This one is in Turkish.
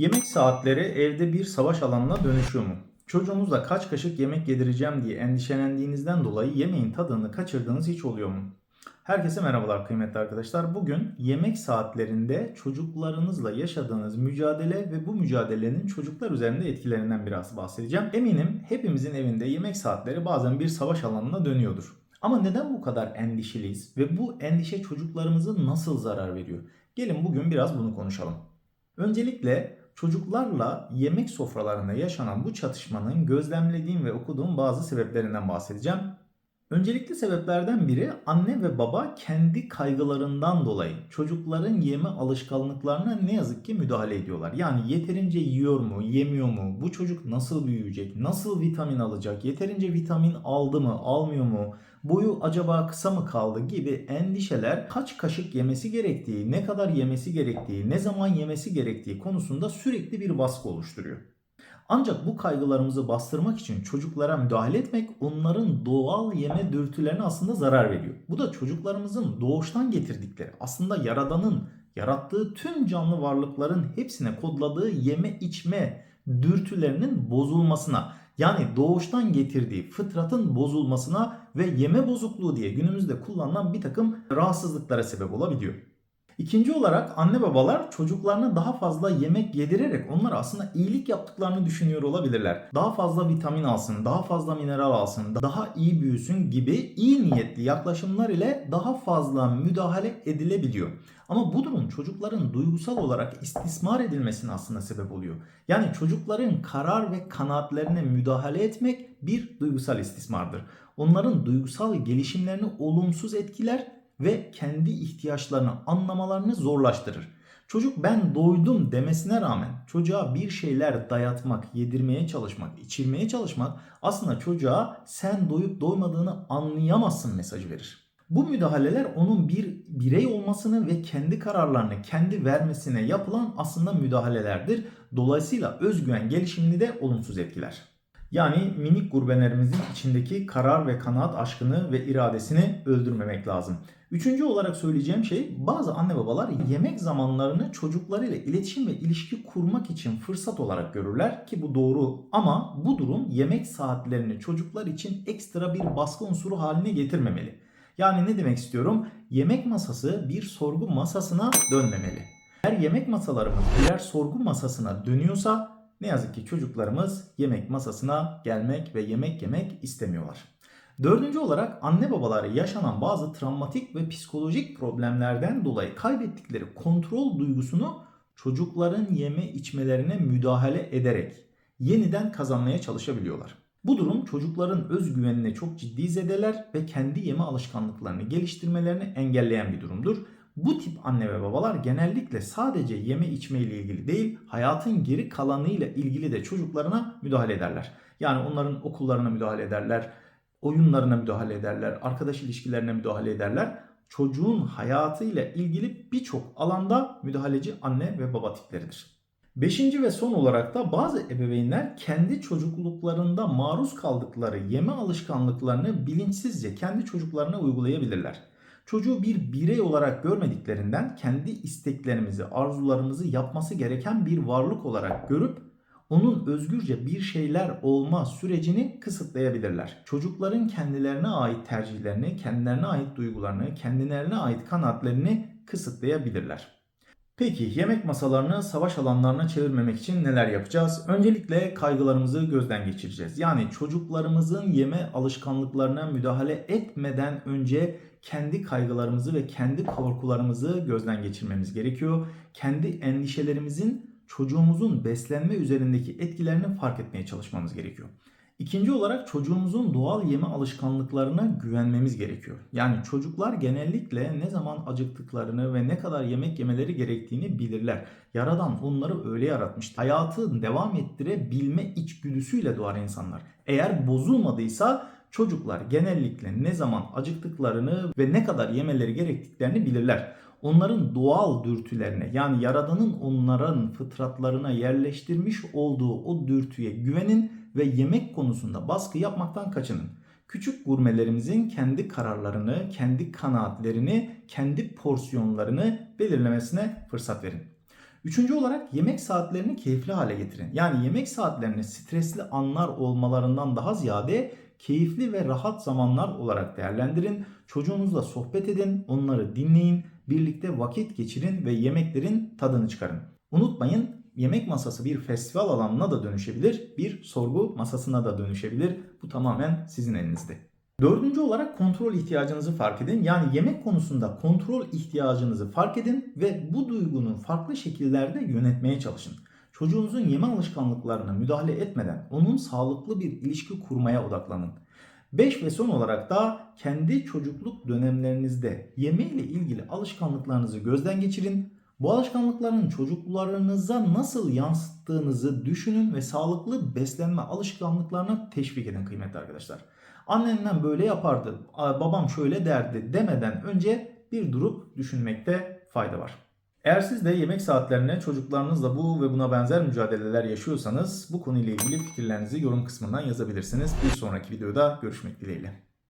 Yemek saatleri evde bir savaş alanına dönüşüyor mu? Çocuğunuzla kaç kaşık yemek yedireceğim diye endişelendiğinizden dolayı yemeğin tadını kaçırdığınız hiç oluyor mu? Herkese merhabalar kıymetli arkadaşlar. Bugün yemek saatlerinde çocuklarınızla yaşadığınız mücadele ve bu mücadelenin çocuklar üzerinde etkilerinden biraz bahsedeceğim. Eminim hepimizin evinde yemek saatleri bazen bir savaş alanına dönüyordur. Ama neden bu kadar endişeliyiz ve bu endişe çocuklarımıza nasıl zarar veriyor? Gelin bugün biraz bunu konuşalım. Öncelikle çocuklarla yemek sofralarında yaşanan bu çatışmanın gözlemlediğim ve okuduğum bazı sebeplerinden bahsedeceğim. Öncelikli sebeplerden biri anne ve baba kendi kaygılarından dolayı çocukların yeme alışkanlıklarına ne yazık ki müdahale ediyorlar. Yani yeterince yiyor mu, yemiyor mu, bu çocuk nasıl büyüyecek, nasıl vitamin alacak, yeterince vitamin aldı mı, almıyor mu, boyu acaba kısa mı kaldı gibi endişeler kaç kaşık yemesi gerektiği, ne kadar yemesi gerektiği, ne zaman yemesi gerektiği konusunda sürekli bir baskı oluşturuyor. Ancak bu kaygılarımızı bastırmak için çocuklara müdahale etmek onların doğal yeme dürtülerine aslında zarar veriyor. Bu da çocuklarımızın doğuştan getirdikleri aslında yaradanın yarattığı tüm canlı varlıkların hepsine kodladığı yeme içme dürtülerinin bozulmasına yani doğuştan getirdiği fıtratın bozulmasına ve yeme bozukluğu diye günümüzde kullanılan bir takım rahatsızlıklara sebep olabiliyor. İkinci olarak anne babalar çocuklarına daha fazla yemek yedirerek onlara aslında iyilik yaptıklarını düşünüyor olabilirler. Daha fazla vitamin alsın, daha fazla mineral alsın, daha iyi büyüsün gibi iyi niyetli yaklaşımlar ile daha fazla müdahale edilebiliyor. Ama bu durum çocukların duygusal olarak istismar edilmesine aslında sebep oluyor. Yani çocukların karar ve kanaatlerine müdahale etmek bir duygusal istismardır. Onların duygusal gelişimlerini olumsuz etkiler ve kendi ihtiyaçlarını anlamalarını zorlaştırır. Çocuk ben doydum demesine rağmen çocuğa bir şeyler dayatmak, yedirmeye çalışmak, içirmeye çalışmak aslında çocuğa sen doyup doymadığını anlayamazsın mesajı verir. Bu müdahaleler onun bir birey olmasını ve kendi kararlarını kendi vermesine yapılan aslında müdahalelerdir. Dolayısıyla özgüven gelişimini de olumsuz etkiler. Yani minik gurbenlerimizin içindeki karar ve kanaat aşkını ve iradesini öldürmemek lazım. Üçüncü olarak söyleyeceğim şey bazı anne babalar yemek zamanlarını çocuklarıyla iletişim ve ilişki kurmak için fırsat olarak görürler ki bu doğru ama bu durum yemek saatlerini çocuklar için ekstra bir baskı unsuru haline getirmemeli. Yani ne demek istiyorum? Yemek masası bir sorgu masasına dönmemeli. Eğer yemek masalarımız birer sorgu masasına dönüyorsa ne yazık ki çocuklarımız yemek masasına gelmek ve yemek yemek istemiyorlar. Dördüncü olarak anne babaları yaşanan bazı travmatik ve psikolojik problemlerden dolayı kaybettikleri kontrol duygusunu çocukların yeme içmelerine müdahale ederek yeniden kazanmaya çalışabiliyorlar. Bu durum çocukların özgüvenine çok ciddi zedeler ve kendi yeme alışkanlıklarını geliştirmelerini engelleyen bir durumdur. Bu tip anne ve babalar genellikle sadece yeme içme ile ilgili değil, hayatın geri kalanıyla ilgili de çocuklarına müdahale ederler. Yani onların okullarına müdahale ederler, oyunlarına müdahale ederler, arkadaş ilişkilerine müdahale ederler. Çocuğun hayatıyla ilgili birçok alanda müdahaleci anne ve baba tipleridir. Beşinci ve son olarak da bazı ebeveynler kendi çocukluklarında maruz kaldıkları yeme alışkanlıklarını bilinçsizce kendi çocuklarına uygulayabilirler. Çocuğu bir birey olarak görmediklerinden kendi isteklerimizi, arzularımızı yapması gereken bir varlık olarak görüp onun özgürce bir şeyler olma sürecini kısıtlayabilirler. Çocukların kendilerine ait tercihlerini, kendilerine ait duygularını, kendilerine ait kanaatlerini kısıtlayabilirler. Peki yemek masalarını savaş alanlarına çevirmemek için neler yapacağız? Öncelikle kaygılarımızı gözden geçireceğiz. Yani çocuklarımızın yeme alışkanlıklarına müdahale etmeden önce kendi kaygılarımızı ve kendi korkularımızı gözden geçirmemiz gerekiyor. Kendi endişelerimizin çocuğumuzun beslenme üzerindeki etkilerini fark etmeye çalışmamız gerekiyor. İkinci olarak çocuğumuzun doğal yeme alışkanlıklarına güvenmemiz gerekiyor. Yani çocuklar genellikle ne zaman acıktıklarını ve ne kadar yemek yemeleri gerektiğini bilirler. Yaradan onları öyle yaratmış. Hayatı devam ettirebilme içgüdüsüyle doğar insanlar. Eğer bozulmadıysa çocuklar genellikle ne zaman acıktıklarını ve ne kadar yemeleri gerektiklerini bilirler. Onların doğal dürtülerine yani yaradanın onların fıtratlarına yerleştirmiş olduğu o dürtüye güvenin ve yemek konusunda baskı yapmaktan kaçının. Küçük gurmelerimizin kendi kararlarını, kendi kanaatlerini, kendi porsiyonlarını belirlemesine fırsat verin. Üçüncü olarak yemek saatlerini keyifli hale getirin. Yani yemek saatlerini stresli anlar olmalarından daha ziyade keyifli ve rahat zamanlar olarak değerlendirin. Çocuğunuzla sohbet edin, onları dinleyin, birlikte vakit geçirin ve yemeklerin tadını çıkarın. Unutmayın yemek masası bir festival alanına da dönüşebilir, bir sorgu masasına da dönüşebilir. Bu tamamen sizin elinizde. Dördüncü olarak kontrol ihtiyacınızı fark edin. Yani yemek konusunda kontrol ihtiyacınızı fark edin ve bu duygunun farklı şekillerde yönetmeye çalışın. Çocuğunuzun yeme alışkanlıklarına müdahale etmeden onun sağlıklı bir ilişki kurmaya odaklanın. 5 ve son olarak da kendi çocukluk dönemlerinizde yeme ile ilgili alışkanlıklarınızı gözden geçirin. Bu alışkanlıkların çocuklarınıza nasıl yansıttığınızı düşünün ve sağlıklı beslenme alışkanlıklarına teşvik edin kıymetli arkadaşlar. Annemden böyle yapardı, babam şöyle derdi demeden önce bir durup düşünmekte fayda var. Eğer siz de yemek saatlerine çocuklarınızla bu ve buna benzer mücadeleler yaşıyorsanız bu konuyla ilgili fikirlerinizi yorum kısmından yazabilirsiniz. Bir sonraki videoda görüşmek dileğiyle.